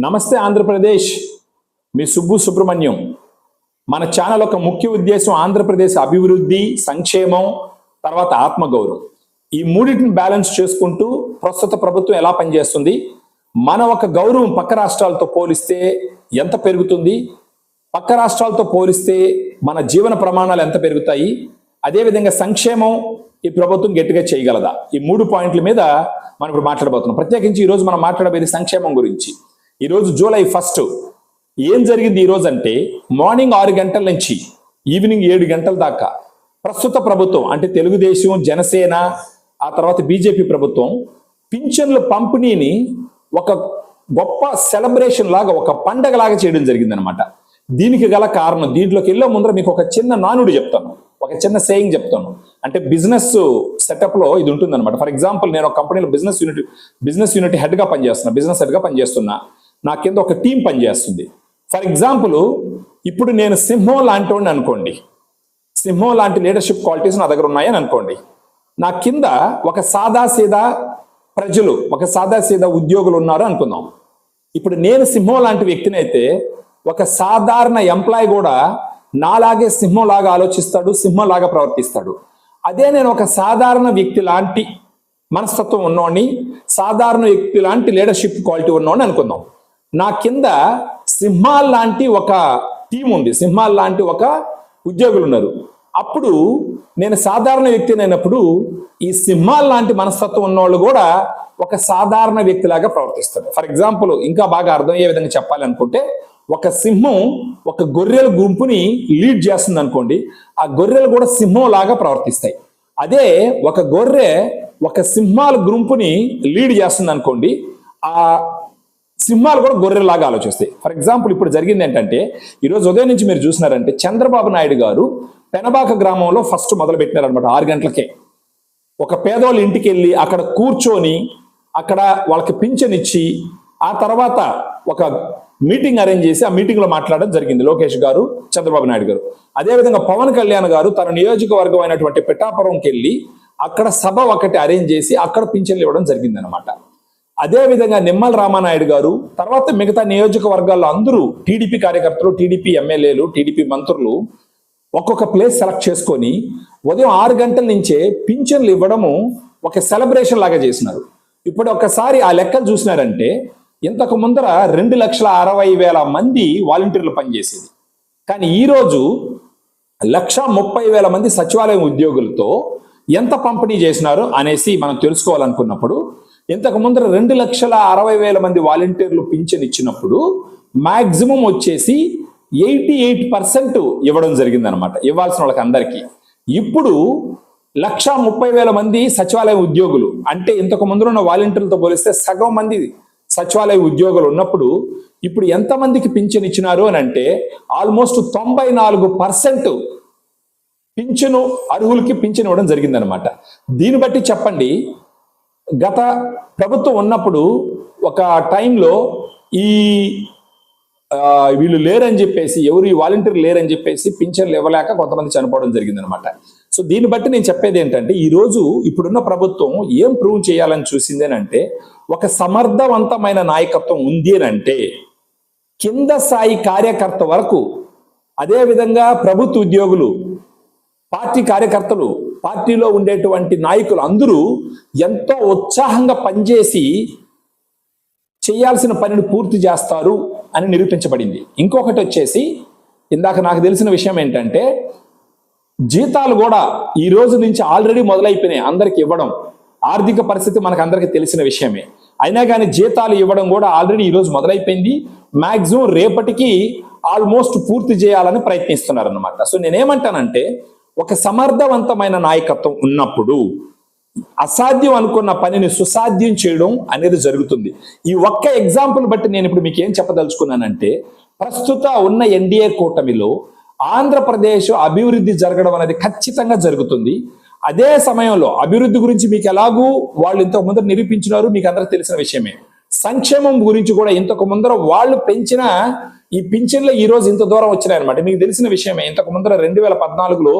నమస్తే ఆంధ్రప్రదేశ్. మీ సుబ్బు సుబ్రహ్మణ్యం. మన ఛానల్ ఒక ముఖ్య ఉద్దేశం ఆంధ్రప్రదేశ్ అభివృద్ధి సంక్షేమం తర్వాత ఆత్మగౌరవం. ఈ మూడింటిని బ్యాలెన్స్ చేసుకుంటూ ప్రస్తుత ప్రభుత్వం ఎలా పనిచేస్తుంది? మన ఒక గౌరవం పక్క రాష్ట్రాలతో పోలిస్తే ఎంత పెరుగుతుంది? పక్క రాష్ట్రాలతో పోలిస్తే మన జీవన ప్రమాణాలు ఎంత పెరుగుతాయి? అదేవిధంగా సంక్షేమం ఈ ప్రభుత్వం గట్టిగా చేయగలదా? ఈ మూడు పాయింట్ల మీద మనం ఇప్పుడు మాట్లాడబోతున్నాం. ప్రత్యేకించి ఈరోజు మనం మాట్లాడబోయేది సంక్షేమం గురించి. ఈరోజు జూలై ఫస్ట్ ఏం జరిగింది ఈరోజు అంటే మార్నింగ్ ఆరు గంటల నుంచి ఈవినింగ్ ఏడు గంటల దాకా ప్రస్తుత ప్రభుత్వం అంటే తెలుగుదేశం జనసేన ఆ తర్వాత బీజేపీ ప్రభుత్వం పింఛన్ల పంపిణీని ఒక గొప్ప సెలబ్రేషన్ లాగా ఒక పండగ లాగా చేయడం జరిగిందనమాట దీనికి గల కారణం దీంట్లోకి వెళ్ళే ముందర మీకు ఒక చిన్న నానుడు చెప్తాను. ఒక చిన్న సేయింగ్ చెప్తాను. అంటే బిజినెస్ సెటప్లో ఇది ఉంటుందన్నమాట. ఫర్ ఎగ్జాంపుల్ నేను ఒక కంపెనీలో బిజినెస్ యూనిట్ బిజినెస్ యూనిట్ హెడ్గా పనిచేస్తున్నా బిజినెస్ హెడ్గా పనిచేస్తున్నా. నా కింద ఒక టీం పనిచేస్తుంది. ఫర్ ఎగ్జాంపుల్ ఇప్పుడు నేను సింహం లాంటి వాడిని అనుకోండి. సింహం లాంటి లీడర్షిప్ క్వాలిటీస్ నా దగ్గర ఉన్నాయని అనుకోండి. నా కింద ఒక సాదా సీదా ప్రజలు ఒక సాదా సీదా ఉద్యోగులు ఉన్నారు అనుకుందాం. ఇప్పుడు నేను సింహం లాంటి వ్యక్తిని అయితే ఒక సాధారణ ఎంప్లాయ్ కూడా నాలాగే సింహం లాగా ఆలోచిస్తాడు సింహం లాగా ప్రవర్తిస్తాడు. అదే నేను ఒక సాధారణ వ్యక్తి లాంటి మనస్తత్వం ఉన్నవాడిని సాధారణ వ్యక్తి లాంటి లీడర్షిప్ క్వాలిటీ ఉన్నవాడిని అనుకుందాం. నా కింద సింహాల్ లాంటి ఒక టీం ఉంది. సింహాల్ లాంటి ఒక ఉద్యోగులు ఉన్నారు. అప్పుడు నేను సాధారణ వ్యక్తి అయినప్పుడు ఈ సింహాల్ లాంటి మనస్తత్వం ఉన్నవాళ్ళు కూడా ఒక సాధారణ వ్యక్తిలాగా ప్రవర్తిస్తారు. ఫర్ ఎగ్జాంపుల్ ఇంకా బాగా అర్థమయ్యే విధంగా చెప్పాలనుకుంటే ఒక సింహం ఒక గొర్రెల గుంపుని లీడ్ చేస్తుంది అనుకోండి. ఆ గొర్రెలు కూడా సింహం లాగా ప్రవర్తిస్తాయి. అదే ఒక గొర్రె ఒక సింహాల గుంపుని లీడ్ చేస్తుంది అనుకోండి. ఆ సింహాలు కూడా గొర్రెలాగా ఆలోచిస్తాయి. ఫర్ ఎగ్జాంపుల్ ఇప్పుడు జరిగింది ఏంటంటే ఈరోజు ఉదయం నుంచి మీరు చూసినారంటే చంద్రబాబు నాయుడు గారు పెనబాక గ్రామంలో ఫస్ట్ మొదలు పెట్టినారనమాట ఆరు గంటలకే. ఒక పేదోళ్ళ ఇంటికి వెళ్ళి అక్కడ కూర్చొని అక్కడ వాళ్ళకి పింఛన్ ఇచ్చి ఆ తర్వాత ఒక మీటింగ్ అరేంజ్ చేసి ఆ మీటింగ్లో మాట్లాడడం జరిగింది లోకేష్ గారు చంద్రబాబు నాయుడు గారు. అదేవిధంగా పవన్ కళ్యాణ్ గారు తన నియోజకవర్గం అయినటువంటి పిఠాపురంకి వెళ్ళి అక్కడ సభ ఒకటి అరేంజ్ చేసి అక్కడ పింఛన్లు ఇవ్వడం జరిగింది అదేవిధంగా అదే విధంగా నిమ్మల రామానాయుడు గారు తర్వాత మిగతా నియోజకవర్గాల్లో అందరూ టీడీపీ కార్యకర్తలు టీడీపీ ఎమ్మెల్యేలు టీడీపీ మంత్రులు ఒక్కొక్క ప్లేస్ సెలెక్ట్ చేసుకొని ఉదయం ఆరు గంటల నుంచే పింఛన్లు ఇవ్వడము ఒక సెలబ్రేషన్ లాగా చేసినారు. ఇప్పుడు ఒకసారి ఆ లెక్కలు చూసినారంటే ఇంతకు ముందర రెండు లక్షల అరవై వేల మంది వాలంటీర్లు పనిచేసేది. కానీ ఈరోజు లక్ష ముప్పై వేల మంది సచివాలయం ఉద్యోగులతో ఎంత పంపిణీ చేసినారు అనేసి మనం తెలుసుకోవాలనుకున్నప్పుడు ఇంతకు ముందర రెండు లక్షల అరవై వేల మంది వాలంటీర్లు పింఛన్ ఇచ్చినప్పుడు మాక్సిమం వచ్చేసి ఎయిటీ ఎయిట్ పర్సెంట్ ఇవ్వడం జరిగిందనమాట ఇవ్వాల్సిన వాళ్ళకి అందరికీ. ఇప్పుడు లక్ష ముప్పై వేల మంది సచివాలయ ఉద్యోగులు అంటే ఇంతకు ముందు ఉన్న వాలంటీర్లతో పోలిస్తే సగం మంది సచివాలయ ఉద్యోగులు ఉన్నప్పుడు ఇప్పుడు ఎంతమందికి పింఛన్ ఇచ్చినారు అని అంటే ఆల్మోస్ట్ తొంభై నాలుగు పర్సెంట్ పింఛను అర్హులకి పింఛన్ ఇవ్వడం జరిగిందనమాట దీన్ని బట్టి చెప్పండి గత ప్రభుత్వం ఉన్నప్పుడు ఒక టైంలో ఈ వీళ్ళు లేరని చెప్పేసి ఎవరు వాలంటీర్ లేరని చెప్పేసి పింఛన్లు ఇవ్వలేక కొంతమంది చనిపోవడం జరిగిందనమాట సో దీన్ని బట్టి నేను చెప్పేది ఏంటంటే ఈరోజు ఇప్పుడున్న ప్రభుత్వం ఏం ప్రూవ్ చేయాలని చూసిందేనంటే ఒక సమర్థవంతమైన నాయకత్వం ఉంది అని అంటే కింద స్థాయి కార్యకర్త వరకు అదే విధంగా ప్రభుత్వ ఉద్యోగులు పార్టీ కార్యకర్తలు పార్టీలో ఉండేటువంటి నాయకులు అందరూ ఎంతో ఉత్సాహంగా పనిచేసి చేయాల్సిన పనిని పూర్తి చేస్తారు అని నిరూపించబడింది. ఇంకొకటి వచ్చేసి ఇందాక నాకు తెలిసిన విషయం ఏంటంటే జీతాలు కూడా ఈ రోజు నుంచి ఆల్రెడీ మొదలైపోయినాయి అందరికి ఇవ్వడం. ఆర్థిక పరిస్థితి మనకు అందరికీ తెలిసిన విషయమే. అయినా కానీ జీతాలు ఇవ్వడం కూడా ఆల్రెడీ ఈరోజు మొదలైపోయింది. మ్యాక్సిమం రేపటికి ఆల్మోస్ట్ పూర్తి చేయాలని ప్రయత్నిస్తున్నారు అనమాట సో నేనేమంటానంటే ఒక సమర్థవంతమైన నాయకత్వం ఉన్నప్పుడు అసాధ్యం అనుకున్న పనిని సుసాధ్యం చేయడం అనేది జరుగుతుంది. ఈ ఒక్క ఎగ్జాంపుల్ బట్టి నేను ఇప్పుడు మీకు ఏం చెప్పదలుచుకున్నానంటే ప్రస్తుత ఉన్న ఎన్డీఏ కూటమిలో ఆంధ్రప్రదేశ్ అభివృద్ధి జరగడం అనేది ఖచ్చితంగా జరుగుతుంది. అదే సమయంలో అభివృద్ధి గురించి మీకు ఎలాగూ వాళ్ళు ఇంతకు ముందర నిరూపించినారు మీకు అందరికి తెలిసిన విషయమే. సంక్షేమం గురించి కూడా ఇంతకు ముందర వాళ్ళు పెంచిన ఈ పింఛన్లు ఈ రోజు ఇంత దూరం వచ్చినాయి అనమాట మీకు తెలిసిన విషయమే ఇంతకు ముందర రెండు వేల పద్నాలుగులో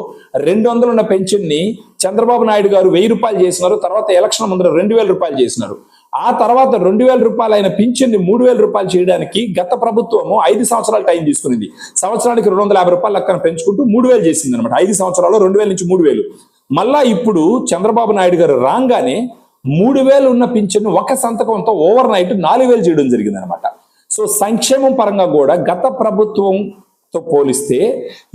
రెండు వందలు ఉన్న పెన్షన్ని చంద్రబాబు నాయుడు గారు వెయ్యి రూపాయలు చేసినారు తర్వాత ఎలక్షన్ ముందర రెండు వేల రూపాయలు చేసినారు. ఆ తర్వాత రెండు వేల రూపాయలు అయిన పింఛన్ని మూడు వేల రూపాయలు చేయడానికి గత ప్రభుత్వము ఐదు సంవత్సరాలు టైం తీసుకునింది. సంవత్సరానికి రెండు వందల యాభై రూపాయలు లెక్కన పెంచుకుంటూ మూడు వేలు చేసింది అనమాట ఐదు సంవత్సరాలు రెండు వేల నుంచి మూడు వేలు. మళ్ళా ఇప్పుడు చంద్రబాబు నాయుడు గారు రాగానే మూడు వేలు ఉన్న పింఛన్ను ఒక సంతకంతో ఓవర్ నైట్ నాలుగు వేలు చేయడం జరిగింది అనమాట సో సంక్షేమం పరంగా కూడా గత ప్రభుత్వంతో పోలిస్తే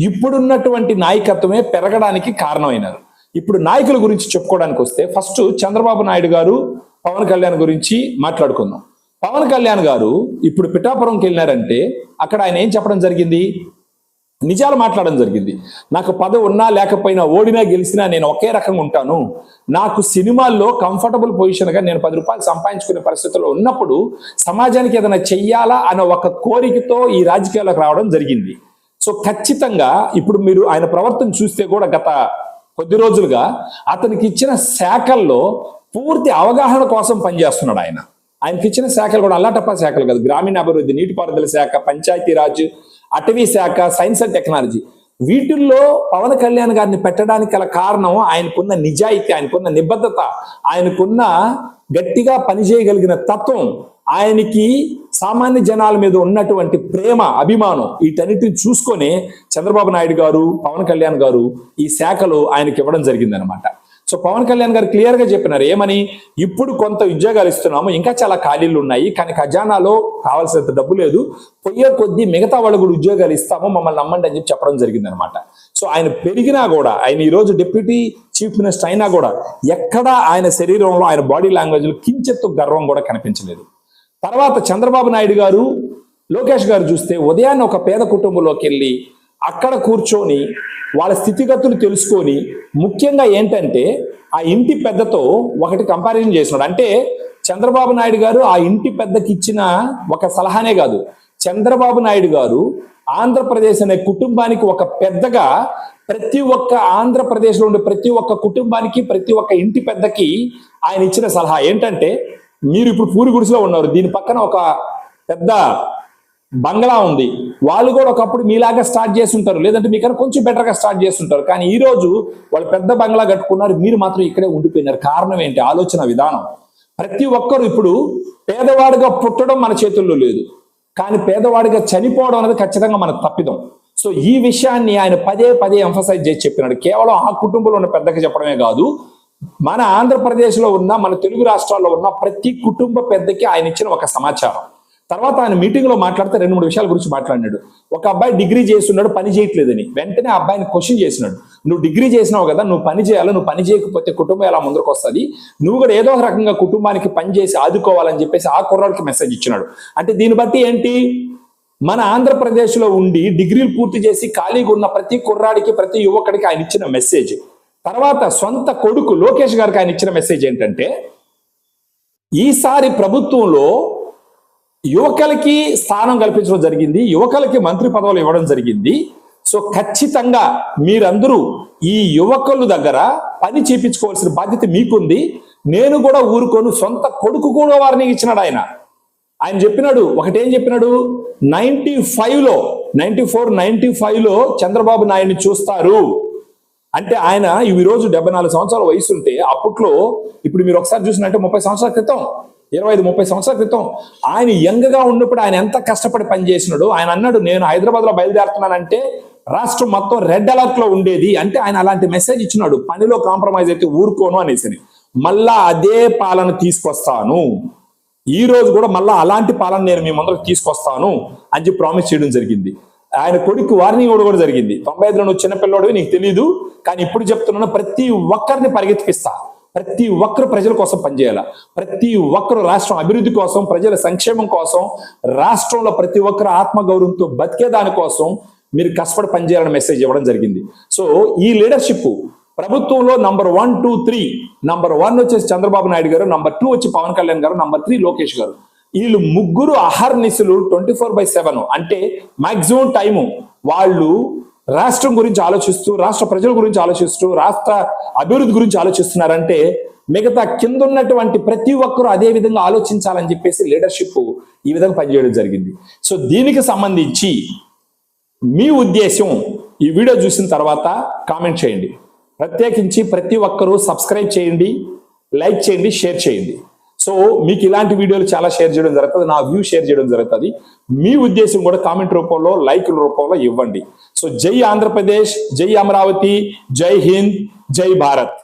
ఇప్పుడున్నటువంటి నాయకత్వమే పెరగడానికి కారణమైనది. ఇప్పుడు నాయకుల గురించి చెప్పుకోవడానికి వస్తే ఫస్ట్ చంద్రబాబు నాయుడు గారు పవన్ కళ్యాణ్ గురించి మాట్లాడుకుందాం. పవన్ కళ్యాణ్ గారు ఇప్పుడు పిఠాపురంకి వెళ్ళినారంటే అక్కడ ఆయన ఏం చెప్పడం జరిగింది? నిజాలు మాట్లాడడం జరిగింది. నాకు పదవి ఉన్నా లేకపోయినా ఓడినా గెలిచినా నేను ఒకే రకంగా ఉంటాను. నాకు సినిమాల్లో కంఫర్టబుల్ పొజిషన్గా నేను పది రూపాయలు సంపాదించుకునే పరిస్థితుల్లో ఉన్నప్పుడు సమాజానికి ఏదైనా చెయ్యాలా అనే ఒక కోరికతో ఈ రాజకీయాల్లోకి రావడం జరిగింది. సో ఖచ్చితంగా ఇప్పుడు మీరు ఆయన ప్రవర్తన చూస్తే కూడా గత కొద్ది రోజులుగా అతనికి ఇచ్చిన శాఖల్లో పూర్తి అవగాహన కోసం పనిచేస్తున్నాడు ఆయన. ఆయనకి ఇచ్చిన శాఖలు కూడా అల్లాటప్ప శాఖలు కాదు గ్రామీణాభివృద్ధి నీటిపారుదల శాఖ పంచాయతీరాజ్ అటవీ శాఖ సైన్స్ అండ్ టెక్నాలజీ. వీటిల్లో పవన్ కళ్యాణ్ గారిని పెట్టడానికి గల కారణం ఆయనకున్న నిజాయితీ ఆయనకున్న నిబద్ధత ఆయనకున్న గట్టిగా పనిచేయగలిగిన తత్వం ఆయనకి సామాన్య జనాల మీద ఉన్నటువంటి ప్రేమ అభిమానం వీటన్నిటిని చూసుకొని చంద్రబాబు నాయుడు గారు పవన్ కళ్యాణ్ గారు ఈ శాఖలో ఆయనకి ఇవ్వడం జరిగిందనమాట అనమాట సో పవన్ కళ్యాణ్ గారు క్లియర్గా చెప్పినారు ఏమని? ఇప్పుడు కొంత ఉద్యోగాలు ఇస్తున్నాము ఇంకా చాలా ఖాళీలు ఉన్నాయి కానీ ఖజానాలో కావాల్సినంత డబ్బు లేదు పొయ్యే కొద్దీ మిగతా వాళ్ళు కూడా ఉద్యోగాలు ఇస్తాము మమ్మల్ని నమ్మండి అని చెప్పి చెప్పడం జరిగింది అనమాట సో ఆయన పెరిగినా కూడా ఆయన ఈ రోజు డిప్యూటీ చీఫ్ మినిస్టర్ అయినా కూడా ఎక్కడా ఆయన శరీరంలో ఆయన బాడీ లాంగ్వేజ్లో కించెత్తు గర్వం కూడా కనిపించలేదు. తర్వాత చంద్రబాబు నాయుడు గారు లోకేష్ గారు చూస్తే ఉదయాన్నే ఒక పేద కుటుంబంలోకి వెళ్ళి అక్కడ కూర్చొని వాళ్ళ స్థితిగతులు తెలుసుకొని ముఖ్యంగా ఏంటంటే ఆ ఇంటి పెద్దతో ఒకటి కంపారిజన్ చేసినాడు అంటే చంద్రబాబు నాయుడు గారు ఆ ఇంటి పెద్దకి ఇచ్చిన ఒక సలహానే కాదు. చంద్రబాబు నాయుడు గారు ఆంధ్రప్రదేశ్ అనే కుటుంబానికి ఒక పెద్దగా ప్రతి ఒక్క ఆంధ్రప్రదేశ్లో ఉండే ప్రతి ఒక్క కుటుంబానికి ప్రతి ఒక్క ఇంటి పెద్దకి ఆయన ఇచ్చిన సలహా ఏంటంటే మీరు ఇప్పుడు పూరి గుడిసెలో ఉన్నారు. దీని పక్కన ఒక పెద్ద బంగ్లా ఉంది. వాళ్ళు కూడా ఒకప్పుడు మీలాగా స్టార్ట్ చేస్తుంటారు. లేదంటే మీకన్నా కొంచెం బెటర్గా గా స్టార్ట్ చేస్తుంటారు. కానీ ఈ రోజు వాళ్ళు పెద్ద బంగ్లా కట్టుకున్నారు. మీరు మాత్రం ఇక్కడే ఉండిపోయినారు. కారణం ఏంటి? ఆలోచన విధానం. ప్రతి ఒక్కరు ఇప్పుడు పేదవాడిగా పుట్టడం మన చేతుల్లో లేదు. కానీ పేదవాడిగా చనిపోవడం అనేది ఖచ్చితంగా మనకు తప్పిదం. సో ఈ విషయాన్ని ఆయన పదే పదే ఎంఫసైజ్ చేసి చెప్పినాడు. కేవలం ఆ కుటుంబంలో ఉన్న పెద్దకి చెప్పడమే కాదు. మన ఆంధ్రప్రదేశ్లో ఉన్న మన తెలుగు రాష్ట్రాల్లో ఉన్న ప్రతి కుటుంబ పెద్దకి ఆయన ఇచ్చిన ఒక సమాచారం. తర్వాత ఆయన మీటింగ్లో మాట్లాడితే రెండు మూడు విషయాల గురించి మాట్లాడినాడు. ఒక అబ్బాయి డిగ్రీ చేస్తున్నాడు పని చేయట్లేదని. వెంటనే అబ్బాయిని క్వశ్చన్ చేసినాడు. నువ్వు డిగ్రీ చేసినావు కదా నువ్వు పని చేయాలి నువ్వు పని చేయకపోతే కుటుంబం ఎలా ముందుకు వస్తుంది? నువ్వు కూడా ఏదో ఒక రకంగా కుటుంబానికి పని చేసి ఆదుకోవాలని చెప్పేసి ఆ కుర్రాడికి మెసేజ్ ఇచ్చినాడు. అంటే దీన్ని బట్టి ఏంటి? మన ఆంధ్రప్రదేశ్లో ఉండి డిగ్రీలు పూర్తి చేసి ఖాళీగా ఉన్న ప్రతి కుర్రాడికి ప్రతి యువకుడికి ఆయన ఇచ్చిన మెసేజ్ తర్వాత సొంత కొడుకు లోకేష్ గారికి ఆయన ఇచ్చిన మెసేజ్ ఏంటంటే ఈసారి ప్రభుత్వంలో యువకులకి స్థానం కల్పించడం జరిగింది. యువకులకి మంత్రి పదవులు ఇవ్వడం జరిగింది. సో ఖచ్చితంగా మీరందరూ ఈ యువకుల దగ్గర పని చేపించుకోవాల్సిన బాధ్యత మీకుంది. నేను కూడా ఊరుకోను. సొంత కొడుకు కూడా వారిని ఇచ్చినాడు ఆయన. ఆయన చెప్పినాడు ఒకటేం చెప్పినాడు? నైన్టీ ఫైవ్లో నైన్టీ ఫోర్ నైన్టీ ఫైవ్లో చంద్రబాబు నాయుడిని చూస్తారు. అంటే ఆయన ఈ రోజు డెబ్బై నాలుగు సంవత్సరాల వయసు ఉంటే అప్పట్లో ఇప్పుడు మీరు ఒకసారి చూసినట్టే ముప్పై సంవత్సరాల క్రితం ఇరవై ఐదు ముప్పై సంవత్సరాల క్రితం ఆయన యంగ్గా ఉన్నప్పుడు ఆయన ఎంత కష్టపడి పనిచేసినాడు ఆయన అన్నాడు నేను హైదరాబాద్లో బయలుదేరుతున్నానంటే రాష్ట్రం మొత్తం రెడ్ అలర్ట్లో ఉండేది. అంటే ఆయన అలాంటి మెసేజ్ ఇచ్చినాడు పనిలో కాంప్రమైజ్ అయితే ఊరుకోను అనేసి మళ్ళా అదే పాలన తీసుకొస్తాను. ఈ రోజు కూడా మళ్ళా అలాంటి పాలన నేను మీ ముందరకు తీసుకొస్తాను అని చెప్పి ప్రామిస్ చేయడం జరిగింది. ఆయన కొడుకు వార్నింగ్ ఇవ్వడం కూడా జరిగింది. తొంభై ఐదులో నువ్వు చిన్నపిల్లడివి నీకు తెలియదు కానీ ఇప్పుడు చెప్తున్నాను ప్రతి ఒక్కరిని పరిగెత్తిపిస్తా. ప్రతి ఒక్కరు ప్రజల కోసం పనిచేయాల. ప్రతి ఒక్కరు రాష్ట్రం అభివృద్ధి కోసం ప్రజల సంక్షేమం కోసం రాష్ట్రంలో ప్రతి ఒక్కరు ఆత్మగౌరవంతో బతికే దానికోసం మీరు కష్టపడి పనిచేయాలని మెసేజ్ ఇవ్వడం జరిగింది. సో ఈ లీడర్షిప్ ప్రభుత్వంలో number one two three number one వచ్చేసి చంద్రబాబు నాయుడు గారు నంబర్ టూ వచ్చి పవన్ కళ్యాణ్ గారు నంబర్ త్రీ లోకేష్ గారు. వీళ్ళు ముగ్గురు అహర్నిశలు ట్వంటీ ఫోర్ బై సెవెన్ అంటే మాక్సిమం టైము వాళ్ళు రాష్ట్రం గురించి ఆలోచిస్తూ రాష్ట్ర ప్రజల గురించి ఆలోచిస్తూ రాష్ట్ర అభివృద్ధి గురించి ఆలోచిస్తున్నారంటే మిగతా కింద ఉన్నటువంటి ప్రతి ఒక్కరూ అదే విధంగా ఆలోచించాలని చెప్పేసి లీడర్షిప్ ఈ విధంగా పనిచేయడం జరిగింది. సో దీనికి సంబంధించి మీ ఉద్దేశం ఈ వీడియో చూసిన తర్వాత కామెంట్ చేయండి. ప్రత్యేకించి ప్రతి ఒక్కరూ సబ్స్క్రైబ్ చేయండి లైక్ చేయండి షేర్ చేయండి. సో మీకు ఇలాంటి వీడియోలు చాలా షేర్ చేయడం జరుగుతుంది. నా వ్యూ షేర్ చేయడం జరుగుతుంది. మీ ఉద్దేశం కూడా కామెంట్ రూపంలో లైక్ రూపంలో ఇవ్వండి. సో జై ఆంధ్రప్రదేశ్ జై అమరావతి జై హింద్ జై భారత్.